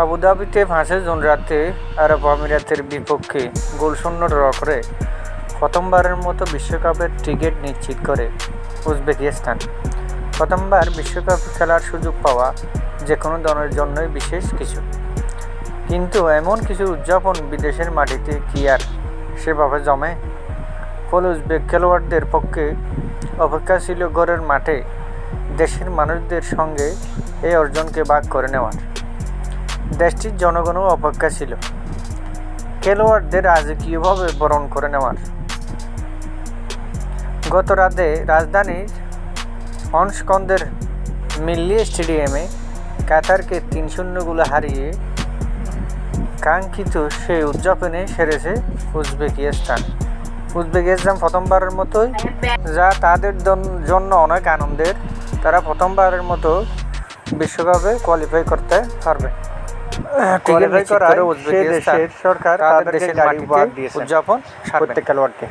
আবুধাবিতে পাঁচে জুন রাতে আরব আমিরাতের বিপক্ষে গোলশূন্য ড্র করে। প্রথমবারের মতো বিশ্বকাপের টিকিট নিশ্চিত করে উজবেকিস্তান। প্রথমবার বিশ্বকাপ খেলার সুযোগ পাওয়া যে কোনো দলের জন্যই বিশেষ কিছু। কিন্তু এমন কিছু উদযাপন বিদেশের মাটিতে কি আর সেভাবে জমে? ফলে উজবেক খেলোয়াড়দের পক্ষে অপেক্ষা ছিল ঘরের মাঠে। দেশের মানুষদের সঙ্গে এই অর্জনকে ভাগ করে নেওয়ার। দেশটির জনগণও অপেক্ষা ছিল। খেলোয়াড়দের রাজকীয়ভাবে বরণ করে নেওয়ার। গত রাতে রাজধানীর অনস্কন্দের মিল্লি স্টেডিয়ামে কাতারকে তিন শূন্যগুলো হারিয়ে কাঙ্ক্ষিত সেই উদযাপনে সেরেছে উজবেকিস্তান। উজবেকিস্তান প্রথমবারের মতোই যা তাদের জন্য অনেক আনন্দের, তারা প্রথমবারের মতো বিশ্বকাপে কোয়ালিফাই করতে পারবে। কোয়ালিফাই করায় করে সে দেশের সরকার তাদের দেশের মাটিতে উদযাপন প্রত্যেক খেলোয়াড়কে।